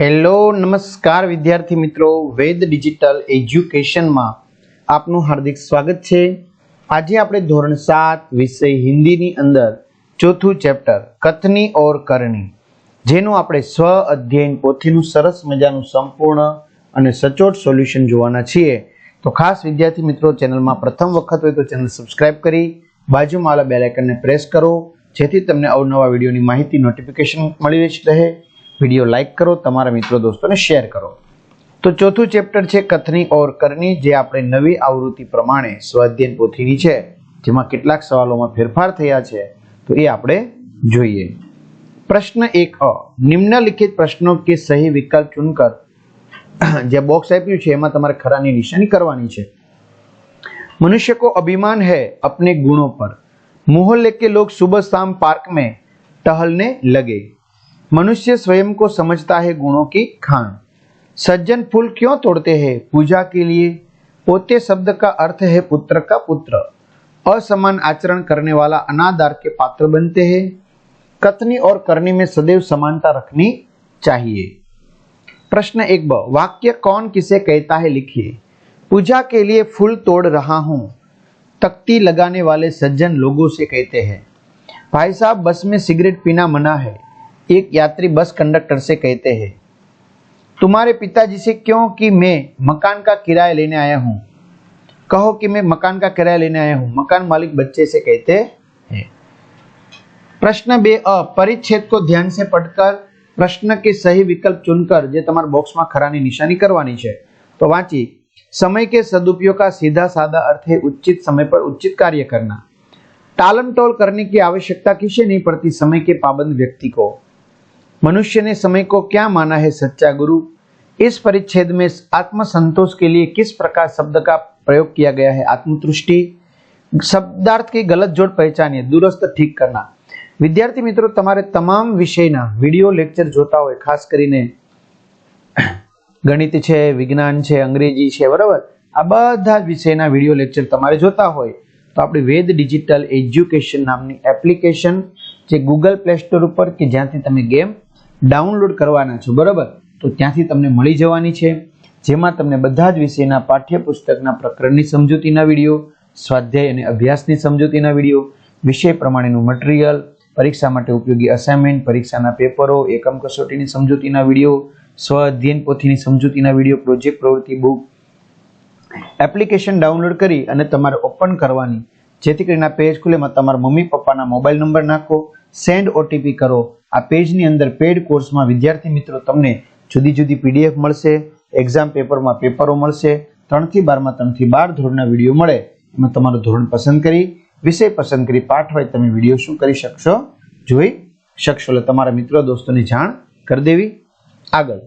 Hello, નમસ્કાર વિદ્યાર્થી મિત્રો. વેદ ડિજિટલ એજ્યુકેશનમાં આપનું હાર્દિક સ્વાગત છે. આજે આપણે ધોરણ સાત વિષય હિન્દીની અંદર ચોથું ચેપ્ટર, કથની ઓર કરણી, જેનું આપણે સ્વ અધ્યયન પોથીનું સરસ મજાનું સંપૂર્ણ અને સચોટ સોલ્યુશન જોવાના છીએ. તો ખાસ વિદ્યાર્થી મિત્રો, ચેનલમાં પ્રથમ વખત હોય તો ચેનલ સબસ્ક્રાઇબ કરી, બાજુમાં આવેલા બેલ પ્રેસ કરો, જેથી તમને અવનવા વિડીયોની માહિતી, નોટિફિકેશન મળી રહે. વીડિયો લાઇક કરો, તમારા મિત્રો દોસ્તોને શેર કરો. તો ચોથું ચેપ્ટર છે કથની ઓર કરની, જે આપણે નવી આવૃત્તિ પ્રમાણે સ્વાધ્યન પોથીની છે, જેમાં કેટલાક સવાલોમાં ફેરફાર થયા છે, તો એ આપણે જોઈએ. પ્રશ્ન એક અ, નિમ્નલિખિત પ્રશ્નો કે સહી વિકલ્પ ચૂનકર, જે બોક્સ આપ્યું છે, એમાં તમારે ખરાની નિશાની કરવાની છે. मनुष्य को अभिमान है अपने गुणों पर मोहल्ले કે લોક सुबह શામ पार्क में टहलने लगे मनुष्य स्वयं को समझता है गुणों की खान। सज्जन फूल क्यों तोड़ते हैं? पूजा के लिए पोते शब्द का अर्थ है पुत्र का पुत्र। असमान आचरण करने वाला अनादार के पात्र बनते हैं। कथनी और करनी में सदैव समानता रखनी चाहिए। प्रश्न एक ब, वाक्य कौन किसे कहता है लिखिए। पूजा के लिए फूल तोड़ रहा हूँ। तख्ती लगाने वाले सज्जन लोगों से कहते हैं। भाई साहब, बस में सिगरेट पीना मना है। एक यात्री बस कंडक्टर से कहते हैं तुम्हारे पिताजी से क्यों कि मैं मकान का किराया लेने आया हूं कहो कि मैं मकान का किराया लेने आया हूं मकान मालिक बच्चे से कहते हैं प्रश्न बे अ परिच्छेद को ध्यान से पढ़कर प्रश्न के सही विकल्प चुनकर જે તમારા બોક્સમાં ખરાની નિશાની કરવાની છે તો વાંચી समय के सदुपयोग का सीधा साधा अर्थ है उचित समय पर उचित कार्य करना टालम टोल करने की आवश्यकता किसे नहीं पड़ती समय के पाबंद व्यक्ति को मनुष्य ने समय को क्या माना है सच्चा गुरु इस परिच्छेद में आत्म संतोष के लिए किस प्रकार शब्द का प्रयोग किया गया है आत्मतृष्टि શબ્દાર્થ की गलत जोड़ पहचानिए दुरुस्त ઠીક करना વિદ્યાર્થી મિત્રો તમારે તમામ વિષયના વિડીયો લેક્ચર જોતા હોય ખાસ કરીને ગણિત છે વિજ્ઞાન છે અંગ્રેજી છે બરાબર આ બધા જ વિષયના વિડીયો લેક્ચર તમારે જોતા હોય તો આપણી વેદ ડિજિટલ એજ્યુકેશન નામની એપ્લિકેશન જે ગૂગલ પ્લે સ્ટોર ઉપર કે જ્યાંથી તમે ગેમ ડાઉનલોડ કરવાના છો, બરાબર? તો ત્યાંથી તમને મળી જવાની છે. જેમાં તમને બધા જ વિષયના પાઠ્યપુસ્તકના પ્રકરણની સમજૂતીના વીડિયો, સ્વાધ્યાય અને અભ્યાસની સમજૂતીના વીડિયો, વિષય પ્રમાણેનું મટીરિયલ, પરીક્ષા માટે ઉપયોગી અસાઇનમેન્ટ પરીક્ષાના પેપરો, એકમ કસોટીની સમજૂતીના વીડિયો, સ્વ અધ્યયન પોથીની સમજૂતીના વીડિયો, પ્રોજેક્ટ પ્રવૃત્તિ બુક, એપ્લિકેશન ડાઉનલોડ કરી અને તમારે ઓપન કરવાની. જેથી કરીને પેજ ખુલે તમારા મમ્મી પપ્પાના મોબાઈલ નંબર નાખો સેન્ડ ઓટીપી કરો આ પેજની અંદર પેડ કોર્સમાં વિદ્યાર્થી મિત્રો તમને જુદી જુદી પીડીએફ મળશે એક્ઝામ પેપરમાં પેપરો મળશે ત્રણથી બારમાં ત્રણથી બાર ધોરણના વિડીયો મળે એમાં તમારું ધોરણ પસંદ કરી વિષય પસંદ કરી પાઠ હોય તમે વિડીયો શું કરી શકશો જોઈ શકશો એટલે તમારા મિત્રો દોસ્તોની જાણ કરી દેવી आगल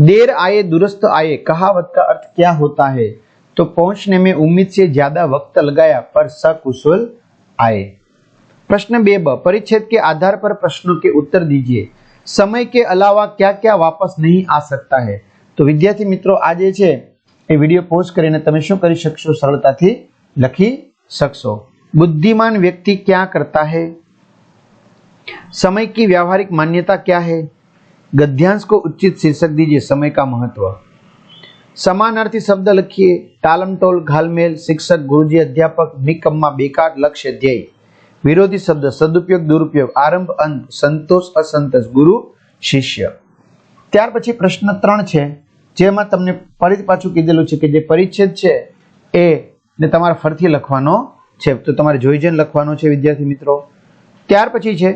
देर आए दुरुस्त आए कहावत का अर्थ क्या होता है तो पहुंचने में उम्मीद से ज्यादा वक्त लगाया पर सकुशल आए प्रश्न बे ब परिच्छेद के आधार पर प्रश्नों के उत्तर दीजिए समय के अलावा क्या क्या वापस नहीं आ सकता है તો વિદ્યાર્થી મિત્રો આજે છે એ વિડીયો પોઝ કરીને તમે શું કરી શકશો સરળતાથી લખી શકશો बुद्धिमान व्यक्ति क्या करता है समय की व्यावहारिक मान्यता क्या है गद्यांश को उचित शीर्षक दीजिए समय का महत्व समानार्थी शब्द लिखिए टालमटोल घालमेल शिक्षक गुरुजी अध्यापक निकम्मा बेकार लक्ष्य ध्येय વિરોધી શબ્દ સદુપયોગ દુરુપયોગ આરંભ અંત સંતોષ અસંતોષ ગુરુ શિષ્ય ત્યાર પછી પ્રશ્ન ત્રણ છે જેમાં તમને ફરીથી પાછું કીધેલું છે કે જે પરિચ્છેદ છે એ ને તમારે ફરીથી લખવાનો છે તો તમારે જોઈ જઈને લખવાનો છે વિદ્યાર્થી મિત્રો ત્યાર પછી છે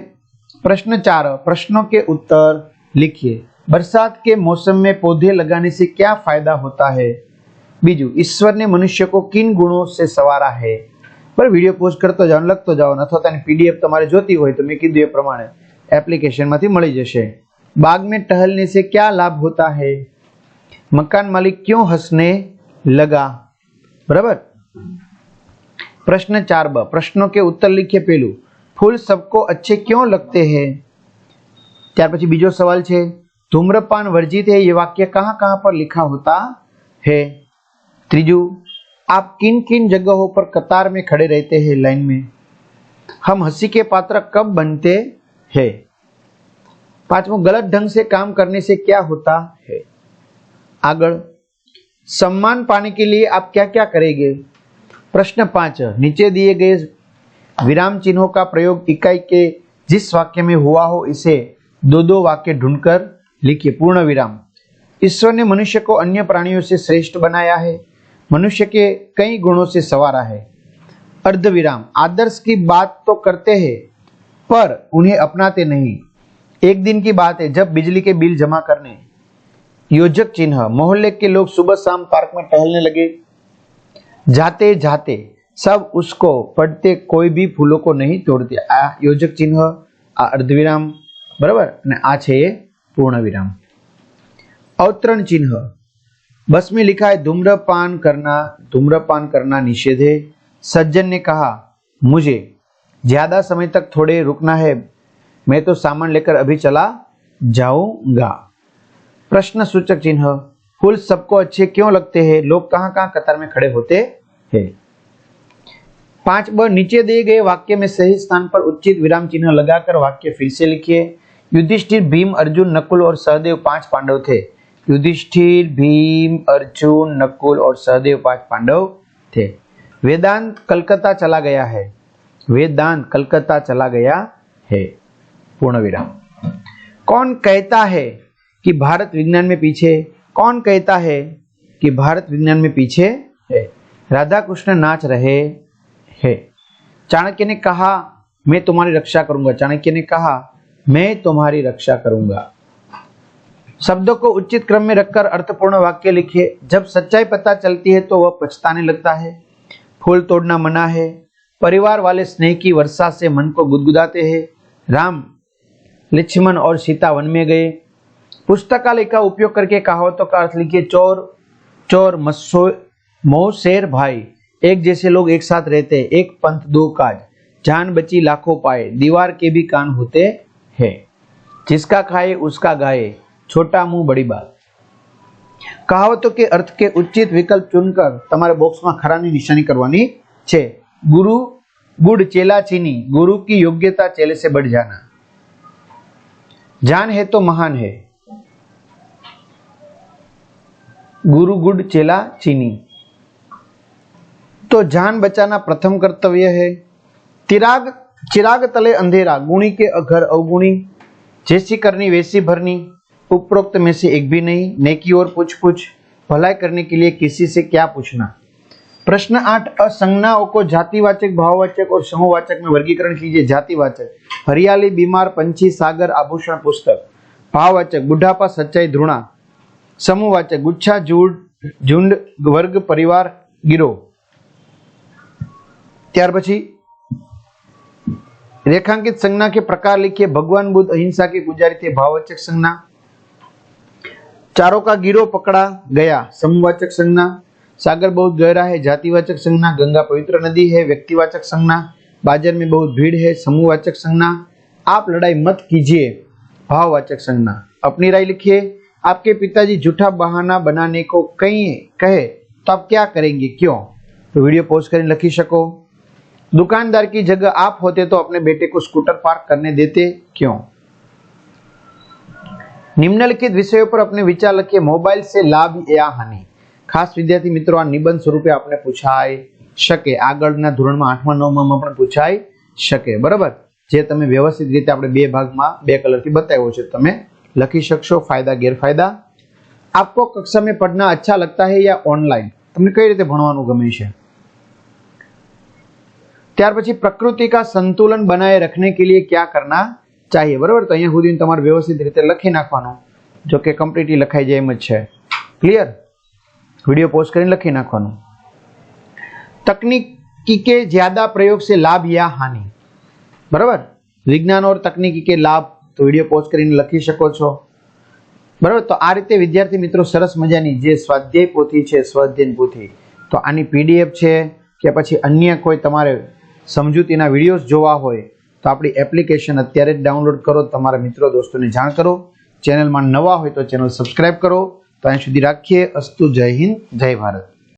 प्रश्न चार प्रश्नों के उत्तर लिखिए बरसात के मौसम में पौधे लगाने से क्या फायदा होता है बीजू ईश्वर ने मनुष्य को किन गुणों से सवारा है બરાબર? વીડિયો પોસ્ટ કરતો જાઓ લખતો જાઓ અથવા તેની પીડીએફ તમારે જોતી હોય તો મેં કીધું એ પ્રમાણે એપ્લિકેશનમાંથી મળી જશે. બાગને ટહલને સે ક્યા લાભ હોતા હૈ? મકાન માલિક ક્યો હસને લગા? બરાબર? પ્રશ્ન ચાર બ, પ્રશ્નો કે ઉત્તર लिखिए પેલું. ફૂલ સબકો અચ્છે ક્યો लगते હે? ત્યાર પછી બીજો સવાલ છે, ધૂમ્રપાન વર્જિત હે? એ વાક્ય કહા કહાં પર લિખા હોતા હે? ત્રીજું आप किन किन जगहों पर कतार में खड़े रहते हैं लाइन में? हम हँसी के पात्र कब बनते हैं? पांचवों गलत ढंग से काम करने से क्या होता है? आगळ, सम्मान पाने के लिए आप क्या क्या करेंगे? प्रश्न पाँच, नीचे दिए गए विराम चिन्हों का प्रयोग इकाई के जिस वाक्य में हुआ हो इसे दो दो वाक्य ढूंढकर लिखिए, पूर्ण विराम। ईश्वर ने मनुष्य को अन्य प्राणियों से श्रेष्ठ बनाया है। मनुष्य के कई गुणों से सवारा है अर्धविराम आदर्श की बात तो करते हैं पर उन्हें अपनाते नहीं एक दिन की बात है जब बिजली के बिल जमा करने योजक चिन्ह मोहल्ले के लोग सुबह शाम पार्क में टहलने लगे जाते जाते सब उसको पढ़ते कोई भी फूलों को नहीं तोड़ते આ યોજક ચિહ્ન આ અર્ધવિરામ બરાબર અને આ છે એ પૂર્ણ વિરામ अवतरण चिन्ह बस में लिखा है, धूम्रपान करना धूम्रपान करना निषेध है। सज्जन ने कहा, मुझे ज़्यादा समय तक थोड़े रुकना है, मैं तो सामान लेकर अभी चला जाऊँगा। प्रश्न सूचक चिन्ह, फूल सबको अच्छे क्यों लगते हैं? लोग कहाँ कहाँ कतार में खड़े होते हैं? पाँच ब, नीचे दिए गए वाक्य में सही स्थान पर उचित विराम चिन्ह लगाकर वाक्य फिर से लिखिए। युधिष्ठिर, भीम, अर्जुन, नकुल और सहदेव पाँच पांडव थे। युधिष्ठिर, भीम, अर्जुन, नकुल और सहदेव पाँच पांडव थे। वेदांत कलकत्ता चला गया है। वेदांत कलकत्ता चला गया है। पूर्ण विराम कौन कहता है कि भारत विज्ञान में पीछे? कौन कहता है कि भारत विज्ञान में पीछे है? राधा कृष्ण नाच रहे हैं। चाणक्य ने कहा, मैं तुम्हारी रक्षा करूँगा। चाणक्य ने कहा, मैं तुम्हारी रक्षा करूँगा। शब्दों को उचित क्रम में रखकर अर्थपूर्ण वाक्य लिखिए। जब सच्चाई पता चलती है तो वह पछताने लगता है। फूल तोड़ना मना है। परिवार वाले स्नेह की वर्षा से मन को गुदगुदाते हैं। राम, लक्ष्मण और सीता वन में गए। पुस्तकालय का उपयोग करके कहावतों का अर्थ लिखिए, चोर चोर मस्सो मोह शेर भाई। एक जैसे लोग एक साथ रहते, एक पंथ दो काज। जान बची लाखों पाए। दीवार के भी कान होते हैं। जिसका खाए, उसका गाए। छोटा मुंह बड़ी बात કહાવતો કે અર્થ કે ઉચિત વિકલ્પ ચૂનકર તમારે બોક્સમાં ખરાની નિશાની કરવાની છે ગુરુ ગુડ ચેલા ચીની गुरु की योग्यता चेले से बढ़ जाना जान है तो महान है गुरु गुड चेला चीनी तो जान बचाना प्रथम कर्तव्य है तिराग चिराग तले अंधेरा गुणी के घर अवगुणी जैसी करनी वैसी भरनी उपरोक्त में से एक भी नहीं नेकी और पूछ पूछ भलाई करने के लिए किसी से क्या पूछना प्रश्न आठ असंज्ञाओं को जातिवाचक भाववाचक और समूहवाचक में वर्गीकरण कीजिए जातिवाचक हरियाली बीमार पंछी सागर आभूषण पुस्तक भाववाचक बुढ़ापा सच्चाई ध्रुणा समूहवाचक गुच्छा झूठ झुंड वर्ग परिवार गिरोह ત્યાર પછી रेखांकित संज्ञा के प्रकार लिखिए भगवान बुद्ध अहिंसा के पुजारी थे भाववाचक संज्ञा चारों का गिरोह पकड़ा गया समूहवाचक संज्ञा सागर बहुत गहरा है जातिवाचक संज्ञा गंगा पवित्र नदी है व्यक्तिवाचक संज्ञा बाज़ार में बहुत भीड़ है समूहवाचक संज्ञा आप लड़ाई मत कीजिए भाववाचक संज्ञा अपनी राय लिखिए आपके पिताजी झूठा बहाना बनाने को कहीं कहे तो आप क्या करेंगे क्यों तो वीडियो पोस्ट करें लिखी सको दुकानदार की जगह आप होते तो अपने बेटे को स्कूटर पार्क करने देते क्यों નિમ્નલિખિત વિષયો પર આપણે વિચાર લખીએ. મોબાઈલ સે લાભ યા હાનિ ખાસ વિદ્યાર્થી મિત્રો, આ નિબંધ સ્વરૂપે આપણે પૂછાય શકે. આગળના ધોરણમાં આઠમા નવમાં પણ પૂછાય શકે. બરાબર? જે તમે વ્યવસ્થિત રીતે આપણે બે ભાગમાં, બે કલરથી બતાવ્યો છે. તમે લખી શકશો. ફાયદા, ગેરફાયદા. આપકો કક્ષા મેં પઢના અચ્છા લગતા હૈ યા ઓનલાઈન? તમને કઈ રીતે ભણવાનું ગમે છે? ત્યાર પછી પ્રકૃતિ કા સંતુલન બનાએ રખને કે લીએ ક્યા કરના? ચાહીએ, બરાબર? તો અહીંયા સુધી તમારે વ્યવસ્થિત રીતે લખી નાખવાનું. જો કે કમ્પ્લીટલી લખાઈ જાય એમ જ છે. ક્લિયર વીડિયો પોઝ કરીને લખી નાખવાનું. તકનીકી કે જ્યાદા પ્રયોગ છે લાભ યા હાનિ? બરાબર? વિજ્ઞાન ઓર તકનીકી કે લાભ, તો વીડિયો પોઝ કરીને લખી શકો છો. બરાબર? તો આ રીતે વિદ્યાર્થી મિત્રો સરસ મજાની જે સ્વાધ્યાય પોથી છે સ્વાધ્યાય પોથી, તો આની પીડીએફ છે, કે પછી અન્ય કોઈ તમારે સમજૂતીના વિડીયોઝ જોવા હોય તો આપણી એપ્લિકેશન અત્યારે જ ડાઉનલોડ કરો, તમારા મિત્રો દોસ્તોને જાણ કરો. ચેનલમાં નવા હોય તો ચેનલ સબસ્ક્રાઈબ કરો. તો અહીં સુધી રાખીએ. અસ્તુ જય હિન્દ, જય ભારત.